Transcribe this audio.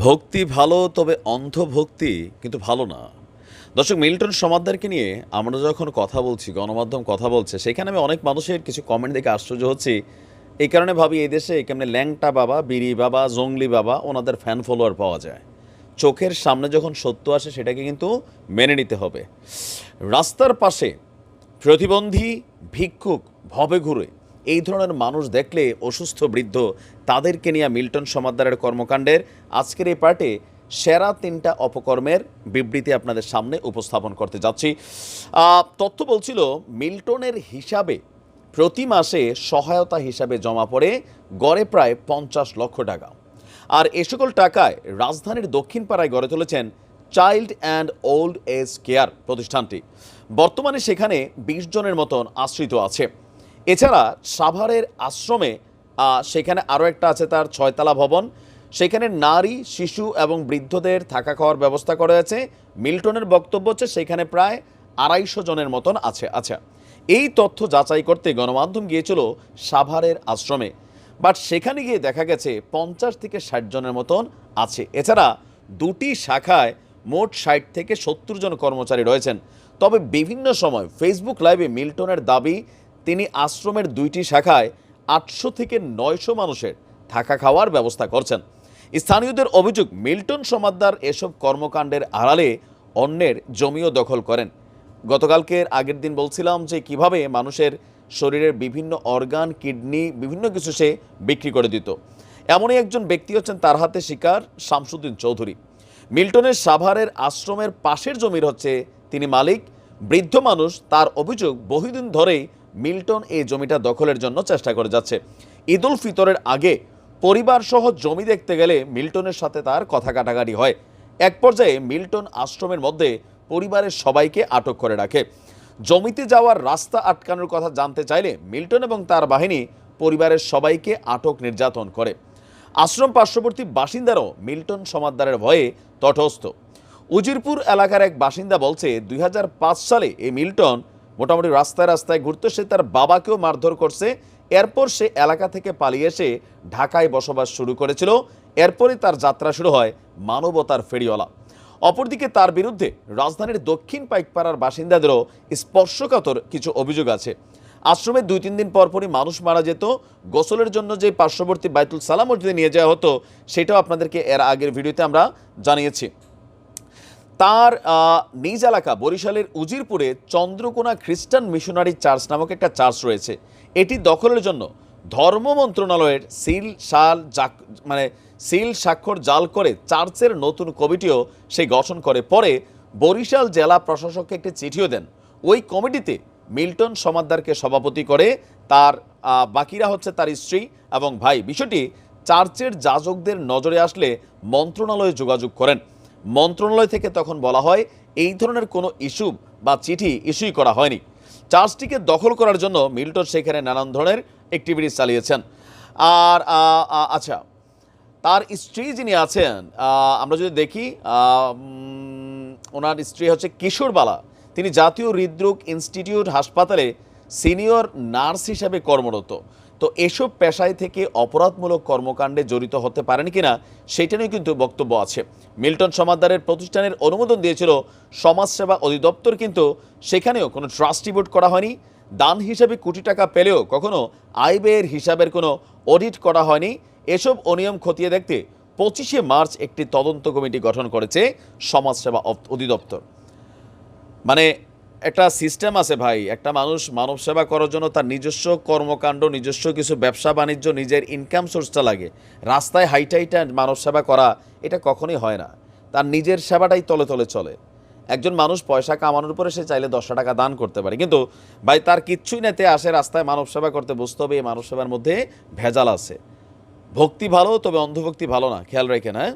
ভক্তি ভালো, তবে অন্ধভক্তি কিন্তু ভালো না। দর্শক, মিল্টন সমাদ্দারকে নিয়ে আমরা যখন কথা বলছি, গণমাধ্যম কথা বলছে, সেখানে আমি অনেক মানুষের কিছু কমেন্ট দেখে আশ্চর্য হচ্ছি। এই কারণে ভাবি এই দেশে কেমনে ল্যাংটা বাবা, বিড়ি বাবা, জঙ্গলি বাবা, ওনাদের ফ্যান ফলোয়ার পাওয়া যায়। চোখের সামনে যখন সত্য আসে, সেটাকে কিন্তু মেনে নিতে হবে। রাস্তার পাশে প্রতিবন্ধী ভিক্ষুক ভবে ঘুরে এই ধরনের মানুষ দেখলে অসুস্থ বৃদ্ধ, তাদেরকে নিয়ে মিল্টন সমাদ্দারের কর্মকাণ্ডের আজকের এই পার্টে সেরা তিনটা অপকর্মের বিবৃতি আপনাদের সামনে উপস্থাপন করতে যাচ্ছি। তথ্য বলছিল, মিল্টনের হিসাবে প্রতি মাসে সহায়তা হিসাবে জমা পড়ে গড়ে প্রায় পঞ্চাশ লক্ষ টাকা। আর এ সকল টাকায় রাজধানীর দক্ষিণ পাড়ায় গড়ে তুলেছেন child and old age care প্রতিষ্ঠানটি। বর্তমানে সেখানে বিশ জনের মতন আশ্রিত আছে। এছাড়া সাভারের আশ্রমে সেখানে আরও একটা আছে তার ছয়তলা ভবন। সেখানে নারী, শিশু এবং বৃদ্ধদের থাকা খাওয়ার ব্যবস্থা করা আছে। মিল্টনের বক্তব্য হচ্ছে সেখানে প্রায় আড়াইশো জনের মতন আছে। আচ্ছা এই তথ্য যাচাই করতে গণমাধ্যম গিয়েছিল সাভারের আশ্রমে। বাট সেখানে গিয়ে দেখা গেছে পঞ্চাশ থেকে ষাট জনের মতন আছে। এছাড়া দুটি শাখায় মোট ষাট থেকে সত্তর জন কর্মচারী রয়েছেন। তবে বিভিন্ন সময় ফেসবুক লাইভে মিল্টনের দাবি তিনি আশ্রমের দুইটি শাখায় আটশো থেকে নয়শো মানুষের থাকা খাওয়ার ব্যবস্থা করছেন। স্থানীয়দের অভিযোগ, মিল্টন সমাদ্দার এসব কর্মকাণ্ডের আড়ালে অন্যের জমিও দখল করেন। গতকালকের আগের দিন বলছিলাম যে কীভাবে মানুষের শরীরের বিভিন্ন অর্গান, কিডনি, বিভিন্ন কিছু সে বিক্রি করে দিত। এমনই একজন ব্যক্তি হচ্ছেন তার হাতে শিকার শামসুদ্দিন চৌধুরী। মিল্টনের সাভারের আশ্রমের পাশের জমির হচ্ছে তিনি মালিক। বৃদ্ধ মানুষ তার অভিযোগ বহুদিন ধরেই মিল্টন এই জমিটা দখলের জন্য চেষ্টা করে যাচ্ছে। ঈদুল ফিতরের আগে পরিবার সহ জমি দেখতে গেলে মিল্টনের সাথে তার কথা কাটাকাটি হয়। এক পর্যায়ে মিল্টন আশ্রমের মধ্যে পরিবারের সবাইকে আটক করে রাখে। জমিতে যাওয়ার রাস্তা আটকানোর কথা জানতে চাইলে মিল্টন এবং তার বাহিনী পরিবারের সবাইকে আটক নির্যাতন করে। আশ্রম পার্শ্ববর্তী বাসিন্দারাও মিল্টন সমাদ্দারের ভয়ে তটস্থ। উজিরপুর এলাকার এক বাসিন্দা বলছে, দুই হাজার পাঁচ সালে এই মিল্টন মোটামুটি রাস্তায় রাস্তায় ঘুরতে সে তার বাবাকেও মারধর করছে। এরপর সে এলাকা থেকে পালিয়ে এসে ঢাকায় বসবাস শুরু করেছিল। এরপরে তার যাত্রা শুরু হয় মানবতার ফেরিওয়ালা। অপরদিকে তার বিরুদ্ধে রাজধানীর দক্ষিণ পাইকপাড়ার বাসিন্দাদেরও স্পর্শকাতর কিছু অভিযোগ আছে। আশ্রমে দুই তিন দিন পরপরই মানুষ মারা যেত। গোসলের জন্য যে পার্শ্ববর্তী বাইতুল সালাম মসজিদে নিয়ে যাওয়া হতো, সেটাও আপনাদেরকে এর আগের ভিডিওতে আমরা জানিয়েছি। তার নিজ এলাকা বরিশালের উজিরপুরে চন্দ্রকোনা খ্রিস্টান মিশনারি চার্চ নামক একটা চার্চ রয়েছে। এটি দখলের জন্য ধর্ম মন্ত্রণালয়ের সিল শাল জাক মানে সিল স্বাক্ষর জাল করে চার্চের নতুন কমিটিও সে গঠন করে। পরে বরিশাল জেলা প্রশাসককে একটি চিঠিও দেন। ওই কমিটিতে মিল্টন সমাদ্দারকে সভাপতি করে তার বাকিরা হচ্ছে তার স্ত্রী এবং ভাই। বিষয়টি চার্চের যাজকদের নজরে আসলে মন্ত্রণালয়ে যোগাযোগ করেন। মন্ত্রণালয় থেকে তখন বলা হয়, এই ধরনের কোনো ইস্যু বা চিঠি ইস্যুই করা হয়নি। চার্চটিকে দখল করার জন্য মিল্টন সেখানে নানান ধরনের অ্যাক্টিভিটিস চালিয়েছেন। আর আচ্ছা তার স্ত্রী যিনি আছেন আমরা যদি দেখি ওনার স্ত্রী হচ্ছে কিশোরবালা তিনি জাতীয় হৃদরোগ ইনস্টিটিউট হাসপাতালে সিনিয়র নার্স হিসাবে কর্মরত। তো এসব পেশায় থেকে অপরাধমূলক কর্মকাণ্ডে জড়িত হতে পারেন কিনা, সেটা নিয়ে কিন্তু বক্তব্য আছে। মিল্টন সমাদ্দারের প্রতিষ্ঠানের অনুমোদন দিয়েছিল সমাজসেবা অধিদপ্তর, কিন্তু সেখানেও কোনো ট্রাস্টি বোর্ড করা হয়নি। দান হিসেবে কোটি টাকা পেলেও কখনো আয় ব্যয়ের হিসাবের কোনো অডিট করা হয়নি। এসব অনিয়ম খতিয়ে দেখতে পঁচিশে মার্চ একটি তদন্ত কমিটি গঠন করেছে সমাজসেবা অধিদপ্তর। মানে একটা সিস্টেম আছে ভাই। একটা মানুষ মানব সেবা করার জন্য তার নিজস্ব কর্মকাণ্ড, নিজস্ব কিছু ব্যবসা, বাণিজ্য, নিজের ইনকাম সোর্সটা লাগে। রাস্তায় হাইটাইটা মানব সেবা করা এটা কখনোই হয় না। তার নিজের সেবাটাই তলে তলে চলে। একজন মানুষ পয়সা কামানোর পরে সে চাইলে দশটা টাকা দান করতে পারে। কিন্তু ভাই, তার কিচ্ছুই নেতে আসে, রাস্তায় মানব সেবা করতে বুঝতে হবে, এই মানব সেবার মধ্যে ভেজাল আছে। ভক্তি ভালো, তবে অন্ধভক্তি ভালো না। খেয়াল রেখেন হ্যাঁ?